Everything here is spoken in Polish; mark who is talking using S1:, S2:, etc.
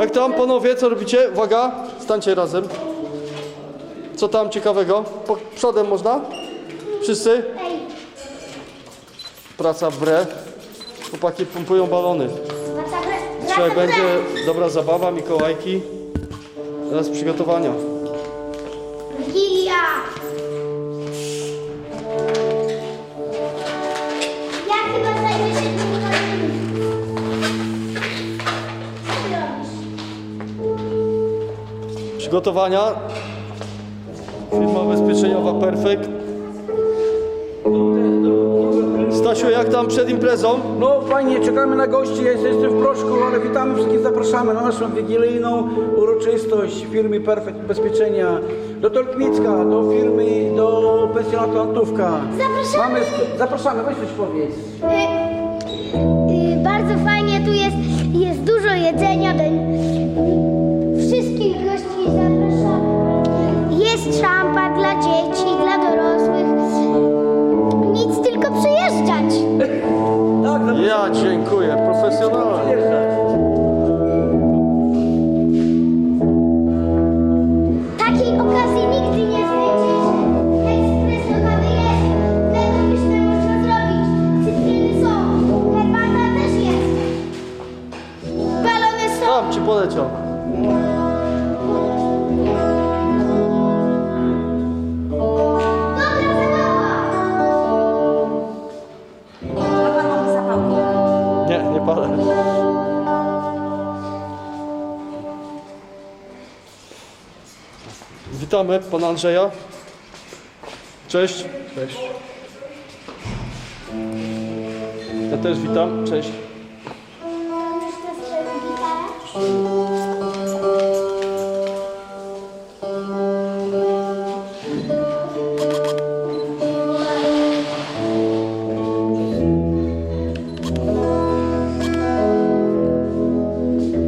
S1: Jak tam panowie, co robicie? Uwaga, stańcie razem. Co tam ciekawego? Po, przodem można? Wszyscy? Praca w bre. Chłopaki pompują balony. Dzisiaj będzie dobra zabawa, Mikołajki. Teraz przygotowania.
S2: Wigilia! Ja chyba zajmę się
S1: Przygotowania. Firma ubezpieczeniowa Perfekt. Stasiu, jak tam przed imprezą?
S3: No fajnie, czekamy na gości, ja jestem w proszku, ale witamy wszystkich, zapraszamy na naszą wigilijną uroczystość firmy Perfekt Ubezpieczenia do Tolkmicka, do firmy, do pensjonatu Antówka.
S2: Zapraszamy.
S3: Mamy, zapraszamy, weź coś powiedz.
S2: Y, y, bardzo fajnie tu jest, Jest szampan dla dzieci, dla dorosłych. Nic tylko przyjeżdżać.
S3: Tak, zapraszamy.
S1: Ja dziękuję, profesjonalnie.
S3: Przyjeżdżać.
S2: Takiej okazji nigdy nie znajdziecie. Ekspresowy jest. Tego pyszne można zrobić. Cytryny są. Herbata też jest. Balony są.
S1: Tam ci poleciał. Palę. Witamy pana Andrzeja. Cześć. Cześć. Ja też witam. Cześć.